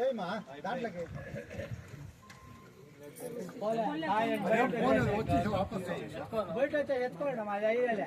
చేయమా దాంట్లోకి. బయట అయితే ఎత్తుకోండి మాది అయ్యలే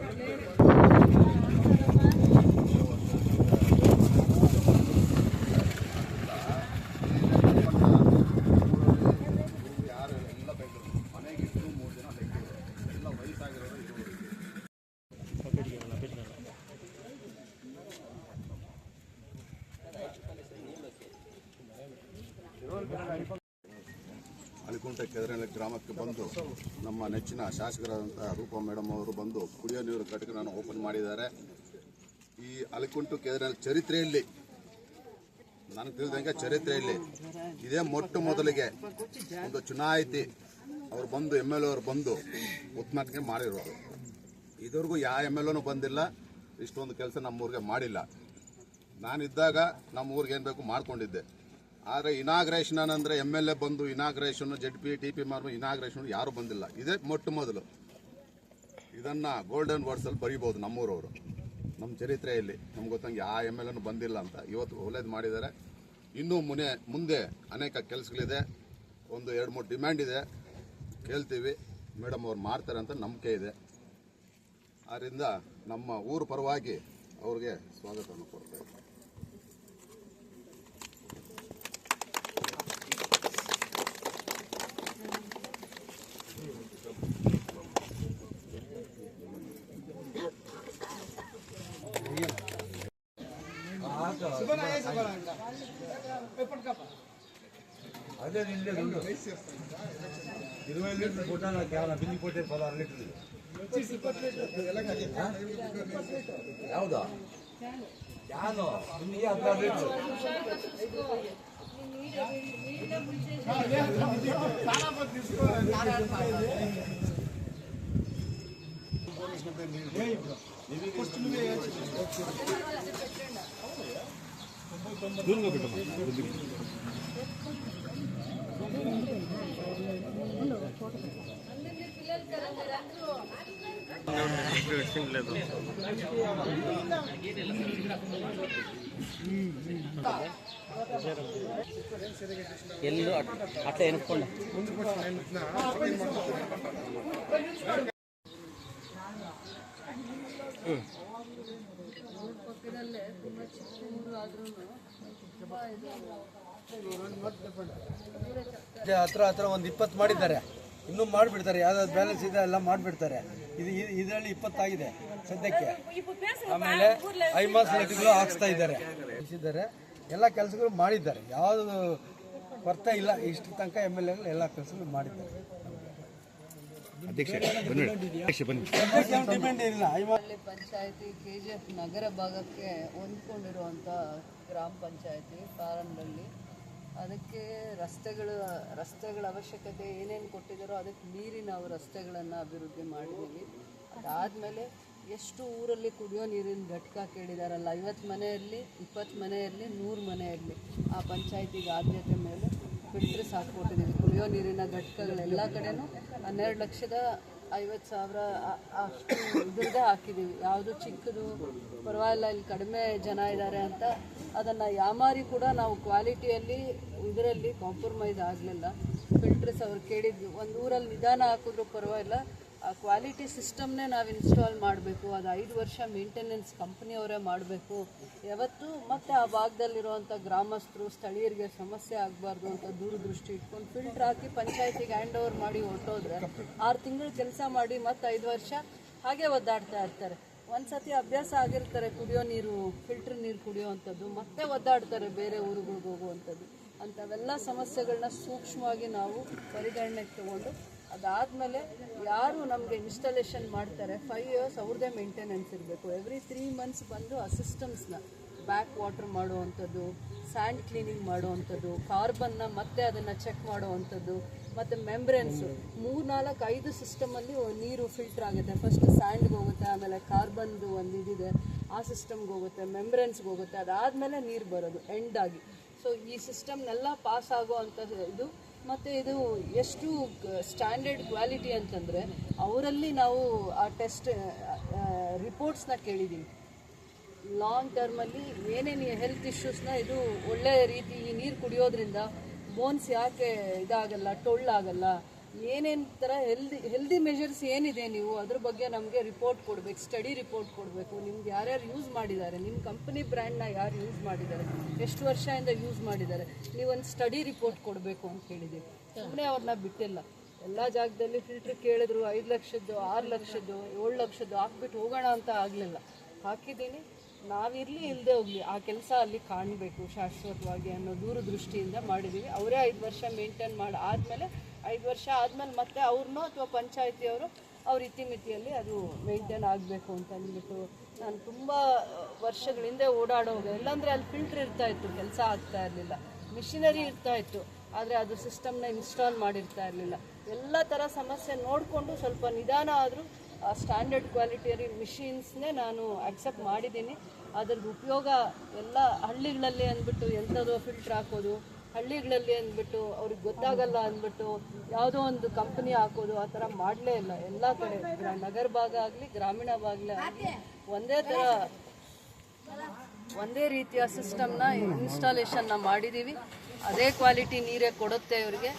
ಕೆದರಳ್ಳಿ ಗ್ರಾಮಕ್ಕೆ ಬಂದು ನಮ್ಮ ನೆಚ್ಚಿನ ಶಾಸಕರಾದಂಥ ರೂಪಾ ಮೇಡಮ್ ಅವರು ಬಂದು ಕುಡಿಯೋ ನೀರು ಘಟಕವನ್ನು ಓಪನ್ ಮಾಡಿದ್ದಾರೆ. ಈ ಅಲಿಕುಂಟು ಕೆದರಳ್ಳಿ ಚರಿತ್ರೆಯಲ್ಲಿ, ನನಗೆ ತಿಳಿದಂಗೆ ಚರಿತ್ರೆಯಲ್ಲಿ ಇದೇ ಮೊಟ್ಟ ಮೊದಲಿಗೆ ಒಂದು ಚುನಾಯಿತಿ ಅವ್ರು ಬಂದು, ಎಂ ಎಲ್ ಅವರು ಬಂದು ಉತ್ನಾಟನೆ ಮಾಡಿರೋದು. ಇದುವರೆಗೂ ಯಾವ ಎಂ ಎಲ್ ಬಂದಿಲ್ಲ, ಇಷ್ಟೊಂದು ಕೆಲಸ ನಮ್ಮೂರಿಗೆ ಮಾಡಿಲ್ಲ. ನಾನಿದ್ದಾಗ ನಮ್ಮ ಊರಿಗೆ ಏನು ಬೇಕು ಮಾಡ್ಕೊಂಡಿದ್ದೆ. ಆದರೆ ಇನಾಗ್ರೇಷನ್ ಅಂದರೆ ಎಂ ಎಲ್ ಎ ಬಂದು inauguration Z P T P ಮಾರ್ಮ inauguration ಯಾರೂ ಬಂದಿಲ್ಲ. ಇದೇ ಮೊಟ್ಟ ಮೊದಲು. ಇದನ್ನು ಗೋಲ್ಡನ್ ವರ್ಡ್ಸಲ್ಲಿ ಬರೀಬೋದು ನಮ್ಮೂರವರು. ನಮ್ಮ ಚರಿತ್ರೆಯಲ್ಲಿ ನಮ್ಗೆ ಗೊತ್ತಂಗೆ ಆ ಎಂ ಎಲ್ ಎನೂ ಬಂದಿಲ್ಲ ಅಂತ. ಇವತ್ತು ಒಳ್ಳೇದು ಮಾಡಿದ್ದಾರೆ. ಇನ್ನೂ ಮುನೆ, ಮುಂದೆ ಅನೇಕ ಕೆಲಸಗಳಿದೆ. ಒಂದು ಎರಡು ಮೂರು ಡಿಮ್ಯಾಂಡ್ ಇದೆ. ಕೇಳ್ತೀವಿ. ಮೇಡಮ್ ಅವ್ರು ಮಾಡ್ತಾರೆ ಅಂತ ನಂಬಿಕೆ ಇದೆ. ಆದ್ದರಿಂದ ನಮ್ಮ ಊರು ಪರವಾಗಿ ಅವ್ರಿಗೆ ಸ್ವಾಗತವನ್ನು ಕೊಡ್ತಾ అదే నిండే రెండు ఇరవై లీటర్లు కొట్టాను కేవలం బిల్లి కొట్టే పదహారు లీటర్లు ಯಾವ್ದು ಕ್ಯಾನು ನಿಮಗೆ ಹದಿನಾರು దూరంగా పెట్టమ్మా లేదు ఎల్లు అట్లా ఎనుక్కోండి. ಹತ್ರ ಹತ್ರ ಒಂದು ಇಪ್ಪತ್ತು ಮಾಡಿದ್ದಾರೆ. ಇನ್ನೂ ಮಾಡಿಬಿಡ್ತಾರೆ. ಯಾವ್ದಾದ್ರು ಬ್ಯಾಲೆನ್ಸ್ ಇದೆ ಎಲ್ಲ ಮಾಡಿಬಿಡ್ತಾರೆ. ಇದು ಇದು- ಇದರಲ್ಲಿ ಇಪ್ಪತ್ತಾಗಿದೆ ಸದ್ಯಕ್ಕೆ. ಆಮೇಲೆ ಐಮಾಸ್ ಲೈಟ್ಗಳು ಹಾಕ್ಸ್ತಾ ಇದ್ದಾರೆ. ಹಾಕಿಸಿದ್ದಾರೆ ಎಲ್ಲ ಕೆಲಸಗಳು ಮಾಡಿದ್ದಾರೆ. ಯಾವುದು ಕೊರತೆ ಇಲ್ಲ. ಇಷ್ಟು ತನಕ ಎಂ ಎಲ್ ಎಗಳು ಎಲ್ಲ ಕೆಲಸಗಳು ಮಾಡಿದ್ದಾರೆ. ಡಿಪೆಂಡ್ ಇಲ್ಲ ಪಂಚಾಯತಿ ಕೆ ಜಿ ಎಫ್ ನಗರ ಭಾಗಕ್ಕೆ ಹೊಂದ್ಕೊಂಡಿರುವಂಥ ಗ್ರಾಮ ಪಂಚಾಯತಿ ಕಾರಂಡಳ್ಳಿ ಅದಕ್ಕೆ ರಸ್ತೆಗಳು, ರಸ್ತೆಗಳ ಅವಶ್ಯಕತೆ ಏನೇನು ಕೊಟ್ಟಿದ್ದಾರೋ ಅದಕ್ಕೆ ಮೀರಿ ನಾವು ರಸ್ತೆಗಳನ್ನು ಅಭಿವೃದ್ಧಿ ಮಾಡಿದ್ದೀವಿ ಅದಾದಮೇಲೆ ಎಷ್ಟು ಊರಲ್ಲಿ ಕುಡಿಯೋ ನೀರಿನ ಘಟಕ ಕೇಳಿದಾರಲ್ಲ, ಐವತ್ತು ಮನೆಯಲ್ಲಿ, ಇಪ್ಪತ್ತು ಮನೆಯಲ್ಲಿ, ನೂರು ಮನೆಯಲ್ಲಿ ಆ ಪಂಚಾಯತಿಗೆ ಆದ್ಯತೆ ಮೇಲೆ ಫಿಲ್ಟ್ರಿ ಹಾಕ್ಕೊಟ್ಟಿದ್ದೀವಿ ಕುಡಿಯೋ ನೀರಿನ ಘಟಕಗಳೆಲ್ಲ ಕಡೆನೂ ಹನ್ನೆರಡು ಲಕ್ಷದ ಐವತ್ತು ಸಾವಿರ ಅಷ್ಟು ಇದ್ರದ್ದೇ ಹಾಕಿದ್ದೀವಿ ಯಾವುದು ಚಿಕ್ಕದು ಪರವಾಗಿಲ್ಲ, ಇಲ್ಲಿ ಕಡಿಮೆ ಜನ ಇದ್ದಾರೆ ಅಂತ ಅದನ್ನು ಯಾಮಾರಿ ಕೂಡ ನಾವು ಕ್ವಾಲಿಟಿಯಲ್ಲಿ ಇದರಲ್ಲಿ ಕಾಂಪ್ರಮೈಸ್ ಆಗಲಿಲ್ಲ. ಫಿಲ್ಟರ್ಸ್ ಅವ್ರು ಕೇಳಿದ್ವಿ ಒಂದು ಊರಲ್ಲಿ ನಿಧಾನ ಹಾಕಿದ್ರು ಪರವಾಗಿಲ್ಲ. ಆ ಕ್ವಾಲಿಟಿ ಸಿಸ್ಟಮ್ನೇ ನಾವು ಇನ್ಸ್ಟಾಲ್ ಮಾಡಬೇಕು, ಅದು ಐದು ವರ್ಷ ಮೇಂಟೆನೆನ್ಸ್ ಕಂಪ್ನಿಯವರೇ ಮಾಡಬೇಕು. ಯಾವತ್ತು ಮತ್ತು ಆ ಭಾಗದಲ್ಲಿರುವಂಥ ಗ್ರಾಮಸ್ಥರು, ಸ್ಥಳೀಯರಿಗೆ ಸಮಸ್ಯೆ ಆಗಬಾರ್ದು ಅಂತ ದೂರದೃಷ್ಟಿ ಇಟ್ಕೊಂಡು ಫಿಲ್ಟ್ರ್ ಹಾಕಿ ಪಂಚಾಯತಿಗೆ ಹ್ಯಾಂಡ್ ಓವರ್ ಮಾಡಿ ಹೊರಟೋದ್ರೆ, ಆರು ತಿಂಗಳು ಕೆಲಸ ಮಾಡಿ ಮತ್ತು ಐದು ವರ್ಷ ಹಾಗೆ ಒದ್ದಾಡ್ತಾ ಇರ್ತಾರೆ. ಒಂದ್ಸತಿ ಅಭ್ಯಾಸ ಆಗಿರ್ತಾರೆ, ಕುಡಿಯೋ ನೀರು ಫಿಲ್ಟರ್ ನೀರು ಕುಡಿಯೋವಂಥದ್ದು, ಮತ್ತೆ ಒದ್ದಾಡ್ತಾರೆ ಬೇರೆ ಊರುಗಳಿಗೆ ಹೋಗುವಂಥದ್ದು. ಅಂಥವೆಲ್ಲ ಸಮಸ್ಯೆಗಳನ್ನ ಸೂಕ್ಷ್ಮವಾಗಿ ನಾವು ಪರಿಗಣನೆಗೆ ತಗೊಂಡು ಅದಾದಮೇಲೆ ಯಾರು ನಮಗೆ ಇನ್ಸ್ಟಾಲೇಷನ್ ಮಾಡ್ತಾರೆ ಫೈವ್ ಇಯರ್ಸ್ ಅವ್ರದ್ದೇ ಮೇಂಟೆನೆನ್ಸ್ ಇರಬೇಕು. ಎವ್ರಿ ತ್ರೀ ಮಂತ್ಸ್ ಬಂದು ಆ ಸಿಸ್ಟಮ್ಸ್ನ ಬ್ಯಾಕ್ ವಾಟರ್ ಮಾಡುವಂಥದ್ದು ಸ್ಯಾಂಡ್ ಕ್ಲೀನಿಂಗ್ ಮಾಡುವಂಥದ್ದು ಕಾರ್ಬನ್ನ ಮತ್ತೆ ಅದನ್ನು ಚೆಕ್ ಮಾಡುವಂಥದ್ದು. ಮತ್ತು ಮೆಂಬ್ರೆನ್ಸು. ಮೂರು ನಾಲ್ಕು ಐದು ಸಿಸ್ಟಮಲ್ಲಿ ನೀರು ಫಿಲ್ಟರ್ ಆಗುತ್ತೆ. ಫಸ್ಟ್ ಸ್ಯಾಂಡ್ಗೆ ಹೋಗುತ್ತೆ, ಆಮೇಲೆ ಕಾರ್ಬನ್ದು ಒಂದು ಇದಿದೆ. ಆ ಸಿಸ್ಟಮ್ಗೆ ಹೋಗುತ್ತೆ ಮೆಂಬ್ರೆನ್ಸ್ಗೆ ಹೋಗುತ್ತೆ. ಅದಾದಮೇಲೆ ನೀರು ಬರೋದು ಎಂಡಾಗಿ ಸೊ ಈ ಸಿಸ್ಟಮ್ನೆಲ್ಲ ಪಾಸ್ ಆಗೋ ಅಂಥದ್ದು ಇದು. ಮತ್ತು ಇದು ಎಷ್ಟು ಸ್ಟ್ಯಾಂಡರ್ಡ್ ಕ್ವಾಲಿಟಿ ಅಂತಂದರೆ, ಅವರಲ್ಲಿ ನಾವು ಆ ಟೆಸ್ಟ್ ರಿಪೋರ್ಟ್ಸ್ನ ಕೇಳಿದ್ದೀವಿ ಲಾಂಗ್ ಟರ್ಮಲ್ಲಿ ಏನೇನು ಹೆಲ್ತ್ ಇಶ್ಯೂಸ್ನ ಇದು ಒಳ್ಳೆಯ ರೀತಿ ಈ ನೀರು ಕುಡಿಯೋದ್ರಿಂದ ಬೋನ್ಸ್ ಯಾಕೆ ಇದಾಗಲ್ಲ, ಟೊಳ್ಳಾಗಲ್ಲ? ಏನೇನು ಥರ ಹೆಲ್ದಿ ಹೆಲ್ದಿ ಮೆಷರ್ಸ್ ಏನಿದೆ ನೀವು? ಅದ್ರ ಬಗ್ಗೆ ನಮಗೆ ರಿಪೋರ್ಟ್ ಕೊಡಬೇಕು ಸ್ಟಡಿ ರಿಪೋರ್ಟ್ ಕೊಡಬೇಕು. ನಿಮ್ಗೆ ಯಾರ್ಯಾರು ಯೂಸ್ ಮಾಡಿದ್ದಾರೆ? ನಿಮ್ಮ ಕಂಪ್ನಿ ಬ್ರ್ಯಾಂಡ್ನ ಯಾರು ಯೂಸ್ ಮಾಡಿದ್ದಾರೆ? ಎಷ್ಟು ವರ್ಷದಿಂದ ಯೂಸ್ ಮಾಡಿದ್ದಾರೆ? ನೀವೊಂದು ಸ್ಟಡಿ ರಿಪೋರ್ಟ್ ಕೊಡಬೇಕು ಅಂತ ಹೇಳಿದ್ದೀವಿ ಸುಮ್ಮನೆ ಅವ್ರನ್ನ ಬಿಟ್ಟಿಲ್ಲ. ಎಲ್ಲ ಜಾಗದಲ್ಲಿ ಫಿಲ್ಟ್ರ್ ಕೇಳಿದ್ರು, ಐದು ಲಕ್ಷದ್ದು, ಆರು ಲಕ್ಷದ್ದು, ಏಳು ಲಕ್ಷದ್ದು, ಹಾಕ್ಬಿಟ್ಟು ಹೋಗೋಣ ಅಂತ ಆಗಲಿಲ್ಲ. ಹಾಕಿದ್ದೀನಿ. ನಾವಿರಲಿ ಇಲ್ಲದೆ ಹೋಗ್ಲಿ, ಆ ಕೆಲಸ ಅಲ್ಲಿ ಕಾಣಬೇಕು ಶಾಶ್ವತವಾಗಿ ಅನ್ನೋ ದೂರದೃಷ್ಟಿಯಿಂದ ಮಾಡಿದ್ದೀವಿ ಅವರೇ ಐದು ವರ್ಷ ಮೇಂಟೈನ್ ಮಾಡಿ, ಆದಮೇಲೆ ಐದು ವರ್ಷ ಆದಮೇಲೆ ಮತ್ತೆ ಅವ್ರನ್ನೋ ಅಥವಾ ಪಂಚಾಯತಿಯವರು ಅವ್ರ ಇತಿಮಿತಿಯಲ್ಲಿ ಅದು ಮೇಂಟೈನ್ ಆಗಬೇಕು ಅಂತ ಅಂದ್ಬಿಟ್ಟು ನಾನು ತುಂಬ ವರ್ಷಗಳ ಹಿಂದೆ ಓಡಾಡೋವಾಗ ಇಲ್ಲಾಂದರೆ ಅಲ್ಲಿ ಫಿಲ್ಟ್ರ್ ಇರ್ತಾ ಇತ್ತು, ಕೆಲಸ ಆಗ್ತಾ ಇರಲಿಲ್ಲ. ಮಿಷಿನರಿ ಇರ್ತಾ ಇತ್ತು, ಆದರೆ ಅದು ಸಿಸ್ಟಮ್ನ ಇನ್ಸ್ಟಾಲ್ ಮಾಡಿರ್ತಾ ಇರಲಿಲ್ಲ. ಎಲ್ಲ ಥರ ಸಮಸ್ಯೆ ನೋಡಿಕೊಂಡು ಸ್ವಲ್ಪ ನಿಧಾನ ಆದರೂ ಸ್ಟ್ಯಾಂಡರ್ಡ್ ಕ್ವಾಲಿಟಿಯರಿ ಮಿಷಿನ್ಸ್ನೇ ನಾನು ಅಕ್ಸೆಪ್ಟ್ ಮಾಡಿದ್ದೀನಿ. ಅದ್ರದ್ದು ಉಪಯೋಗ ಎಲ್ಲ ಹಳ್ಳಿಗಳಲ್ಲಿ ಅಂದ್ಬಿಟ್ಟು ಎಂಥದೋ ಫಿಲ್ಟ್ರ್ ಹಾಕೋದು, ಹಳ್ಳಿಗಳಲ್ಲಿ ಅಂದ್ಬಿಟ್ಟು ಅವ್ರಿಗೆ ಗೊತ್ತಾಗಲ್ಲ ಅಂದ್ಬಿಟ್ಟು ಯಾವುದೋ ಒಂದು ಕಂಪನಿ ಹಾಕೋದು, ಆ ಥರ ಮಾಡಲೇ ಇಲ್ಲ. ಎಲ್ಲ ಕಡೆ ಗ್ರಾ- ನಗರ ಭಾಗ ಆಗಲಿ, ಗ್ರಾಮೀಣ ಭಾಗ ಆಗಲಿ, ಒಂದೇ ಥರ ಒಂದೇ ರೀತಿಯ ಸಿಸ್ಟಮ್ನ ಇನ್ಸ್ಟಾಲೇಷನ್ನ ಮಾಡಿದ್ದೀವಿ ಅದೇ ಕ್ವಾಲಿಟಿ ನೀರೇ ಕೊಡುತ್ತೆ ಇವರಿಗೆ.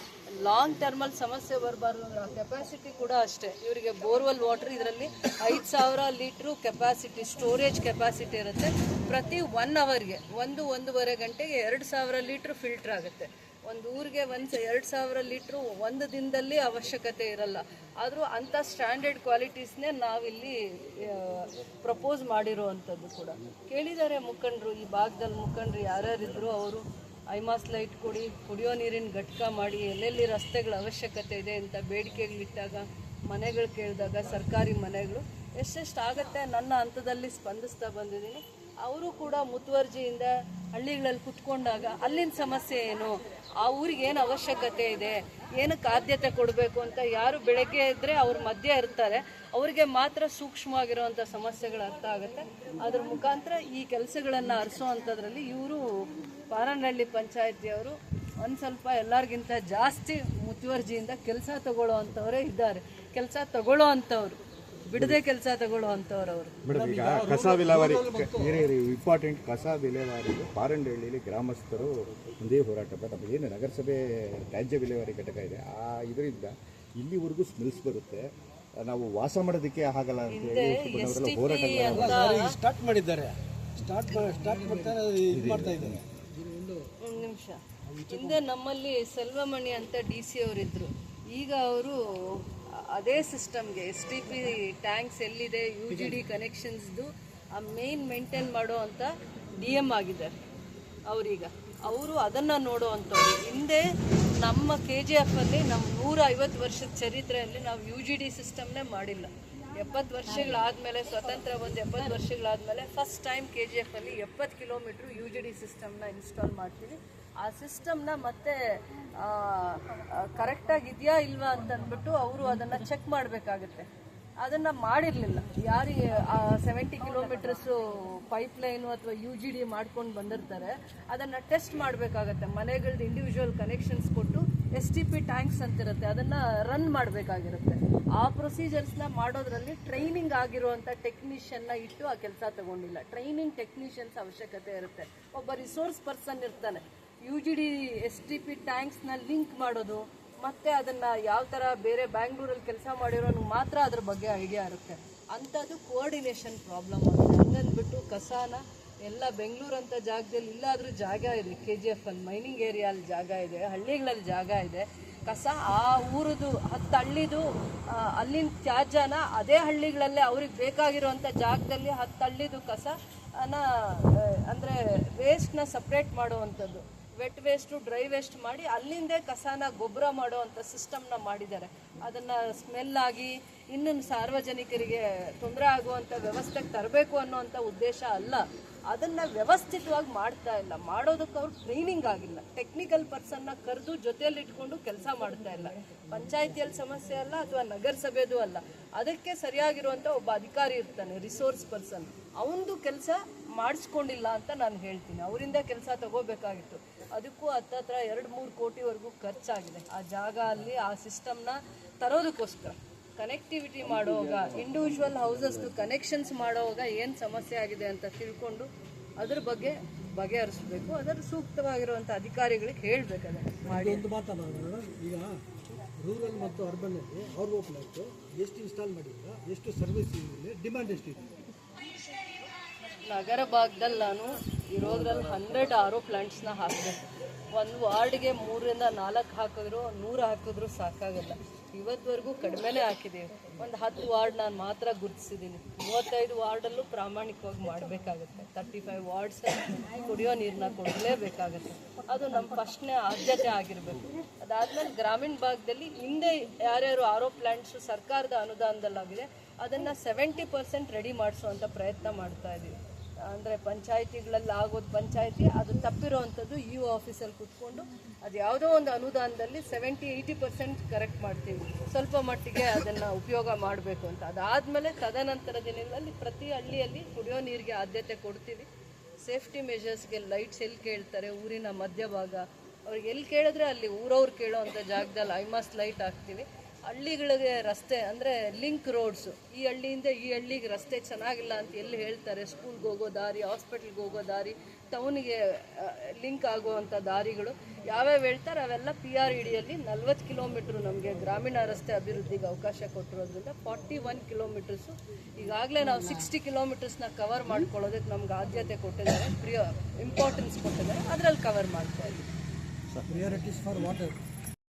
ಲಾಂಗ್ ಟರ್ಮಲ್ಲಿ ಸಮಸ್ಯೆ ಬರಬಾರ್ದು ಅಂದ್ರೆ ಕೆಪಾಸಿಟಿ ಕೂಡ ಅಷ್ಟೇ. ಇವರಿಗೆ ಬೋರ್ವೆಲ್ ವಾಟರ್ ಇದರಲ್ಲಿ ಐದು ಸಾವಿರ ಲೀಟ್ರು ಕೆಪಾಸಿಟಿ ಸ್ಟೋರೇಜ್ ಕೆಪಾಸಿಟಿ ಇರುತ್ತೆ. ಪ್ರತಿ ಒನ್ ಅವರ್ಗೆ ಒಂದು, ಒಂದೂವರೆ ಗಂಟೆಗೆ ಎರಡು ಸಾವಿರ ಲೀಟ್ರ್ ಫಿಲ್ಟರ್ ಆಗುತ್ತೆ. ಒಂದು ಊರಿಗೆ ಒಂದು ಎರಡು ಸಾವಿರ ಲೀಟ್ರು ಒಂದು ದಿನದಲ್ಲಿ ಅವಶ್ಯಕತೆ ಇರಲ್ಲ. ಆದರೂ ಅಂಥ ಸ್ಟ್ಯಾಂಡರ್ಡ್ ಕ್ವಾಲಿಟೀಸ್ನೇ ನಾವಿಲ್ಲಿ ಪ್ರಪೋಸ್ ಮಾಡಿರೋ ಅಂಥದ್ದು ಕೂಡ. ಕೇಳಿದ್ದಾರೆ ಮುಖಂಡರು, ಈ ಭಾಗದಲ್ಲಿ ಮುಖಂಡರು ಯಾರ್ಯಾರಿದ್ರು ಅವರು? ಐಮಾಸ್ ಲೈಟ್ ಕೊಡಿ, ಕುಡಿಯೋ ನೀರಿನ ಘಟಕ ಮಾಡಿ, ಎಲ್ಲೆಲ್ಲಿ ರಸ್ತೆಗಳ ಅವಶ್ಯಕತೆ ಇದೆ ಅಂತ ಬೇಡಿಕೆಗಳಿಟ್ಟಾಗ ಮನೆಗಳು ಕೇಳಿದಾಗ, ಸರ್ಕಾರಿ ಮನೆಗಳು, ಎಷ್ಟೆಷ್ಟು ಆಗುತ್ತೆ ನನ್ನ ಹಂತದಲ್ಲಿ ಸ್ಪಂದಿಸ್ತಾ ಬಂದಿದ್ದೀನಿ. ಅವರು ಕೂಡ ಮುತುವರ್ಜಿಯಿಂದ ಹಳ್ಳಿಗಳಲ್ಲಿ ಕುತ್ಕೊಂಡಾಗ, ಅಲ್ಲಿನ ಸಮಸ್ಯೆ ಏನು? ಆ ಊರಿಗೆ ಏನು ಅವಶ್ಯಕತೆ ಇದೆ? ಏನಕ್ಕೆ ಆದ್ಯತೆ ಕೊಡಬೇಕು ಅಂತ ಯಾರು ಬೆಳಗ್ಗೆ ಇದ್ದರೆ ಅವ್ರ ಮಧ್ಯೆ ಇರ್ತಾರೆ. ಅವರಿಗೆ ಮಾತ್ರ ಸೂಕ್ಷ್ಮವಾಗಿರುವಂಥ ಸಮಸ್ಯೆಗಳು ಅರ್ಥ ಆಗುತ್ತೆ. ಅದ್ರ ಮುಖಾಂತರ ಈ ಕೆಲಸಗಳನ್ನು ಹರಿಸೋವಂಥದ್ರಲ್ಲಿ ಇವರು ಪಾರನಹಳ್ಳಿ ಪಂಚಾಯತಿಯವರು ಒಂದು ಸ್ವಲ್ಪ ಎಲ್ಲರಿಗಿಂತ ಜಾಸ್ತಿ ಮುತುವರ್ಜಿಯಿಂದ ಕೆಲಸ ತಗೊಳ್ಳೋ ಅಂಥವರೇ ಇದ್ದಾರೆ. ಕೆಲಸ ತಗೊಳ್ಳೋ ಅಂಥವ್ರು ಬಿಡದೆ ಕೆಲಸ ತಗೊಳ್ಳೋ ಅಂಥವ್ರು ಅವರು ಕಸ ವಿಲೇವಾರಿ ಇಂಪಾರ್ಟೆಂಟ್ ಕಸ ವಿಲೇವಾರಿ ಪಾರಂಡಹಳ್ಳಿಯಲ್ಲಿ ಗ್ರಾಮಸ್ಥರು ಒಂದೇ ಹೋರಾಟ ಬಟ್ ಏನು ನಗರಸಭೆ ತ್ಯಾಜ್ಯ ವಿಲೇವಾರಿ ಘಟಕ ಇದೆ. ಆ ಇದರಿಂದ ಇಲ್ಲಿವರೆಗೂ ಸ್ಮೆಲ್ಸ್ ಬರುತ್ತೆ. ನಾವು ವಾಸ ಮಾಡೋದಕ್ಕೆ ಆಗಲ್ಲ ಅಂತ ಹೋರಾಟಗಳನ್ನ ಸ್ಟಾರ್ಟ್ ಮಾಡಿದ್ದಾರೆ. ಸ್ಟಾರ್ಟ್ ಸ್ಟಾರ್ಟ್ ಮಾಡ್ತಾ ಇದು. ಮಾಡ್ತಾ ಇದ್ದಾರೆ. ನಿಮಿಷ. ಹಿಂದೆ ನಮ್ಮಲ್ಲಿ ಸೆಲ್ವಮಣಿ ಅಂತ ಡಿ ಸಿ ಅವರಿದ್ದರು ಈಗ ಅವರು ಅದೇ ಸಿಸ್ಟಮ್ಗೆ ಎಸ್ ಟಿ ಪಿ ಟ್ಯಾಂಕ್ಸ್ ಎಲ್ಲಿದೆ, ಯು ಜಿ ಡಿ ಕನೆಕ್ಷನ್ಸ್ದು, ಆ ಮೇನ್ ಮೇಂಟೈನ್ ಮಾಡೋ ಅಂತ ಡಿ ಎಂ ಆಗಿದ್ದಾರೆ ಅವರೀಗ. ಅವರು ಅದನ್ನು ನೋಡೋ ಅಂಥವ್ರು. ಹಿಂದೆ ನಮ್ಮ ಕೆ ಜಿ ಎಫಲ್ಲಿ ನಮ್ಮ ನೂರ ಐವತ್ತು ವರ್ಷದ ಚರಿತ್ರೆಯಲ್ಲಿ ನಾವು ಯು ಜಿ ಡಿ ಸಿಸ್ಟಮ್ನೇ ಮಾಡಿಲ್ಲ. ಎಪ್ಪತ್ತು ವರ್ಷಗಳಾದಮೇಲೆ, ಸ್ವತಂತ್ರ ಒಂದು ಎಪ್ಪತ್ತು ವರ್ಷಗಳಾದಮೇಲೆ ಫಸ್ಟ್ ಟೈಮ್ ಕೆ ಜಿ ಎಫಲ್ಲಿ ಎಪ್ಪತ್ತು ಕಿಲೋಮೀಟ್ರ್ ಯು ಜಿ ಡಿ ಸಿಸ್ಟಮ್ನ ಇನ್ಸ್ಟಾಲ್ ಮಾಡ್ತೀವಿ. ಆ ಸಿಸ್ಟಮ್ನ ಮತ್ತೆ ಕರೆಕ್ಟಾಗಿ ಇದೆಯಾ ಇಲ್ವಾ ಅಂತ ಅಂದ್ಬಿಟ್ಟು ಅವರು ಅದನ್ನು ಚೆಕ್ ಮಾಡಬೇಕಾಗುತ್ತೆ. ಅದನ್ನು ಮಾಡಿರಲಿಲ್ಲ. ಯಾರಿಗೆ, ಆ ಸೆವೆಂಟಿ ಕಿಲೋಮೀಟರ್ಸು ಪೈಪ್ ಲೈನು ಅಥವಾ ಯು ಜಿ ಡಿ ಮಾಡ್ಕೊಂಡು ಬಂದಿರ್ತಾರೆ, ಅದನ್ನು ಟೆಸ್ಟ್ ಮಾಡಬೇಕಾಗತ್ತೆ. ಮನೆಗಳದ್ದು ಇಂಡಿವಿಜುವಲ್ ಕನೆಕ್ಷನ್ಸ್ ಕೊಟ್ಟು ಎಸ್ ಟಿ ಪಿ ಟ್ಯಾಂಕ್ಸ್ ಅಂತಿರುತ್ತೆ. ಅದನ್ನು ರನ್ ಮಾಡಬೇಕಾಗಿರುತ್ತೆ. ಆ ಪ್ರೊಸೀಜರ್ಸ್ನ ಮಾಡೋದ್ರಲ್ಲಿ ಟ್ರೈನಿಂಗ್ ಆಗಿರುವಂಥ ಟೆಕ್ನಿಷಿಯನ್ನ ಇಟ್ಟು ಆ ಕೆಲಸ ತಗೊಂಡಿಲ್ಲ. ಟ್ರೈನಿಂಗ್ ಟೆಕ್ನಿಷಿಯನ್ಸ್ ಅವಶ್ಯಕತೆ ಇರುತ್ತೆ. ಒಬ್ಬ ರಿಸೋರ್ಸ್ ಪರ್ಸನ್ ಇರ್ತಾನೆ. U G D S T P ಟ್ಯಾಂಕ್ಸ್ನ link ಮಾಡೋದು, ಮತ್ತೆ ಅದನ್ನ ಯಾವ ಥರ ಬೇರೆ ಬ್ಯಾಂಗ್ಳೂರಲ್ಲಿ ಕೆಲಸ ಮಾಡಿರೋನು ಮಾತ್ರ ಅದ್ರ ಬಗ್ಗೆ ಐಡಿಯಾ ಇರುತ್ತೆ. ಅಂಥದ್ದು ಕೋಆರ್ಡಿನೇಷನ್ ಪ್ರಾಬ್ಲಮ್ ಆಗಿದೆ ಹಂಗಂದ್ಬಿಟ್ಟು ಕಸಾನ ಎಲ್ಲ ಬೆಂಗಳೂರು ಅಂತ ಜಾಗದಲ್ಲಿ ಇಲ್ಲಾದರೂ ಜಾಗ ಇದೆ. ಕೆ ಜಿ ಎಫ್ ಅಲ್ಲಿ ಮೈನಿಂಗ್ ಏರಿಯಲ್ಲಿ ಜಾಗ ಇದೆ, ಹಳ್ಳಿಗಳಲ್ಲಿ ಜಾಗ ಇದೆ. ಕಸ ಆ ಊರದು ಹತ್ತು ಹಳ್ಳಿದು ಅಲ್ಲಿನ ತ್ಯಾಜ್ಯನ ಅದೇ ಹಳ್ಳಿಗಳಲ್ಲೇ ಅವ್ರಿಗೆ ಬೇಕಾಗಿರುವಂಥ ಜಾಗದಲ್ಲಿ ಹತ್ತು ಹಳ್ಳಿದು ಕಸನ ಅಂದರೆ ವೇಸ್ಟ್ನ ಸಪ್ರೇಟ್ ಮಾಡುವಂಥದ್ದು. ವೆಟ್ ವೇಸ್ಟು ಡ್ರೈ ವೇಸ್ಟ್ ಮಾಡಿ ಅಲ್ಲಿಂದೇ ಕಸನ ಗೊಬ್ಬರ ಮಾಡುವಂಥ ಸಿಸ್ಟಮ್ನ ಮಾಡಿದ್ದಾರೆ. ಅದನ್ನು ಸ್ಮೆಲ್ ಆಗಿ ಇನ್ನೊಂದು ಸಾರ್ವಜನಿಕರಿಗೆ ತೊಂದರೆ ಆಗುವಂಥ ವ್ಯವಸ್ಥೆಗೆ ತರಬೇಕು ಅನ್ನೋವಂಥ ಉದ್ದೇಶ ಅಲ್ಲ. ಅದನ್ನು ವ್ಯವಸ್ಥಿತವಾಗಿ ಮಾಡ್ತಾ ಇಲ್ಲ. ಮಾಡೋದಕ್ಕೆ ಅವ್ರು ಟ್ರೈನಿಂಗ್ ಆಗಿಲ್ಲ. ಟೆಕ್ನಿಕಲ್ ಪರ್ಸನ್ನ ಕರೆದು ಜೊತೆಯಲ್ಲಿ ಇಟ್ಕೊಂಡು ಕೆಲಸ ಮಾಡ್ತಾ ಇಲ್ಲ. ಪಂಚಾಯತಿಯಲ್ಲಿ ಸಮಸ್ಯೆ ಅಲ್ಲ ಅಥವಾ ನಗರಸಭೆದು ಅಲ್ಲ. ಅದಕ್ಕೆ ಸರಿಯಾಗಿರುವಂಥ ಒಬ್ಬ ಅಧಿಕಾರಿ ಇರ್ತಾನೆ ರಿಸೋರ್ಸ್ ಪರ್ಸನ್ ಅವನದು ಕೆಲಸ ಮಾಡಿಸ್ಕೊಂಡಿಲ್ಲ ಅಂತ ನಾನು ಹೇಳ್ತೀನಿ. ಅವರಿಂದ ಕೆಲಸ ತಗೋಬೇಕಾಗಿತ್ತು. ಅದಕ್ಕೂ ಹತ್ತತ್ರ ಎರಡು ಮೂರು ಕೋಟಿವರೆಗೂ ಖರ್ಚಾಗಿದೆ. ಆ ಜಾಗ ಅಲ್ಲಿ ಆ ಸಿಸ್ಟಮ್ನ ತರೋದಕ್ಕೋಸ್ಕರ. ಕನೆಕ್ಟಿವಿಟಿ ಮಾಡುವಾಗ ಇಂಡಿವಿಜುವಲ್ ಹೌಸಸ್ದು ಕನೆಕ್ಷನ್ಸ್ ಮಾಡುವಾಗ ಏನು ಸಮಸ್ಯೆ ಆಗಿದೆ ಅಂತ ತಿಳ್ಕೊಂಡು ಅದ್ರ ಬಗ್ಗೆ ಬಗೆಹರಿಸಬೇಕು. ಅದರ ಸೂಕ್ತವಾಗಿರುವಂಥ ಅಧಿಕಾರಿಗಳಿಗೆ ಹೇಳ್ಬೇಕಾದ್ರೆ ಮಾಡಿ. ಒಂದು ಮಾತನಾಡೋಣ ಈಗ ರೂರಲ್ ಮತ್ತು ಅರ್ಬನ್ ಅಲ್ಲಿ ಓ ಪ್ಲಾಂಟ್ ಎಷ್ಟು ಇನ್ಸ್ಟಾಲ್ ಮಾಡಿಲ್ಲ ಎಷ್ಟು ಸರ್ವಿಸ್ ಡಿಮ್ಯಾಂಡ್ ಎಷ್ಟಿದೆ ನಗರ ಭಾಗದಲ್ಲಿ ನಾನು ಇರೋದ್ರಲ್ಲಿ ಹಂಡ್ರೆಡ್ ಆರೋ ಪ್ಲಾಂಟ್ಸ್ನ ಹಾಕಬೇಕು ಒಂದು ವಾರ್ಡ್ಗೆ ಮೂರರಿಂದ ನಾಲ್ಕು ಹಾಕಿದ್ರು, ನೂರು ಹಾಕಿದ್ರು ಸಾಕಾಗಲ್ಲ. ಇವತ್ತುವರೆಗೂ ಕಡಿಮೆನೇ ಹಾಕಿದ್ದೀವಿ ಒಂದು ಹತ್ತು ವಾರ್ಡ್ ನಾನು ಮಾತ್ರ ಗುರುತಿಸಿದ್ದೀನಿ ಮೂವತ್ತೈದು ವಾರ್ಡಲ್ಲೂ ಪ್ರಾಮಾಣಿಕವಾಗಿ ಮಾಡಬೇಕಾಗುತ್ತೆ. ತರ್ಟಿ ಫೈವ್ ವಾರ್ಡ್ಸ್ ಕುಡಿಯೋ ನೀರನ್ನ ಕೊಡಲೇಬೇಕಾಗುತ್ತೆ. ಅದು ನಮ್ಮ ಫಸ್ಟ್ನೇ ಆದ್ಯತೆ ಆಗಿರಬೇಕು. ಅದಾದಮೇಲೆ ಗ್ರಾಮೀಣ ಭಾಗದಲ್ಲಿ ಹಿಂದೆ ಯಾರ್ಯಾರು ಆರೋ ಪ್ಲ್ಯಾಂಟ್ಸು ಸರ್ಕಾರದ ಅನುದಾನದಲ್ಲಾಗಿದೆ, ಅದನ್ನು ಸೆವೆಂಟಿ ಪರ್ಸೆಂಟ್ ರೆಡಿ ಮಾಡಿಸುವಂಥ ಪ್ರಯತ್ನ ಮಾಡ್ತಾ ಇದ್ದೀವಿ ಅಂದರೆ ಪಂಚಾಯಿತಿಗಳಲ್ಲಿ ಆಗೋದು ಪಂಚಾಯಿತಿ, ಅದು ತಪ್ಪಿರೋವಂಥದ್ದು ಇ ಒ ಆಫೀಸಲ್ಲಿ ಕೂತ್ಕೊಂಡು ಅದು ಯಾವುದೋ ಒಂದು ಅನುದಾನದಲ್ಲಿ ಸೆವೆಂಟಿ ಏಯ್ಟಿ ಪರ್ಸೆಂಟ್ ಕರೆಕ್ಟ್ ಮಾಡ್ತೀವಿ. ಸ್ವಲ್ಪ ಮಟ್ಟಿಗೆ ಅದನ್ನು ಉಪಯೋಗ ಮಾಡಬೇಕು ಅಂತ. ಅದಾದಮೇಲೆ ತದನಂತರ ದಿನಗಳಲ್ಲಿ ಪ್ರತಿ ಹಳ್ಳಿಯಲ್ಲಿ ಕುಡಿಯೋ ನೀರಿಗೆ ಆದ್ಯತೆ ಕೊಡ್ತೀವಿ. ಸೇಫ್ಟಿ ಮೆಷರ್ಸ್ಗೆ ಲೈಟ್ಸ್ ಎಲ್ಲಿ ಕೇಳ್ತಾರೆ? ಊರಿನ ಮಧ್ಯಭಾಗ. ಅವ್ರಿಗೆ ಎಲ್ಲಿ ಕೇಳಿದ್ರೆ ಅಲ್ಲಿ ಊರವ್ರು ಕೇಳೋವಂಥ ಜಾಗದಲ್ಲಿ ಐಮಾಸ್ ಲೈಟ್ ಹಾಕ್ತೀವಿ. ಹಳ್ಳಿಗಳಿಗೆ ರಸ್ತೆ, ಅಂದರೆ ಲಿಂಕ್ ರೋಡ್ಸು ಈ ಹಳ್ಳಿಯಿಂದ ಈ ಹಳ್ಳಿಗೆ ರಸ್ತೆ ಚೆನ್ನಾಗಿಲ್ಲ ಅಂತ ಎಲ್ಲಿ ಹೇಳ್ತಾರೆ? ಸ್ಕೂಲ್ಗೆ ಹೋಗೋ ದಾರಿ ಹಾಸ್ಪಿಟ್ಲ್ಗೆ ಹೋಗೋ ದಾರಿ ಟೌನಿಗೆ ಲಿಂಕ್ ಆಗುವಂಥ ದಾರಿಗಳು. ಯಾವ್ಯಾವ ಹೇಳ್ತಾರೆ? ಅವೆಲ್ಲ ಪಿ ಆರ್ ಇಡಿಯಲ್ಲಿ ನಲ್ವತ್ತು ಕಿಲೋಮೀಟ್ರ್ ನಮಗೆ ಗ್ರಾಮೀಣ ರಸ್ತೆ ಅಭಿವೃದ್ಧಿಗೆ ಅವಕಾಶ ಕೊಟ್ಟಿರೋದ್ರಿಂದ ಫಾರ್ಟಿ ಒನ್ ಕಿಲೋಮೀಟರ್ಸು ಈಗಾಗಲೇ ನಾವು ಸಿಕ್ಸ್ಟಿ ಕಿಲೋಮೀಟರ್ಸ್ನ ಕವರ್ ಮಾಡ್ಕೊಳ್ಳೋದಕ್ಕೆ ನಮ್ಗೆ ಆದ್ಯತೆ ಕೊಟ್ಟಿದ್ದಾರೆ. ಪ್ರಿಯ ಇಂಪಾರ್ಟೆನ್ಸ್ ಕೊಟ್ಟಿದ್ದಾರೆ. ಅದರಲ್ಲಿ ಕವರ್ ಮಾಡ್ತಾ ಇದ್ದೀವಿ.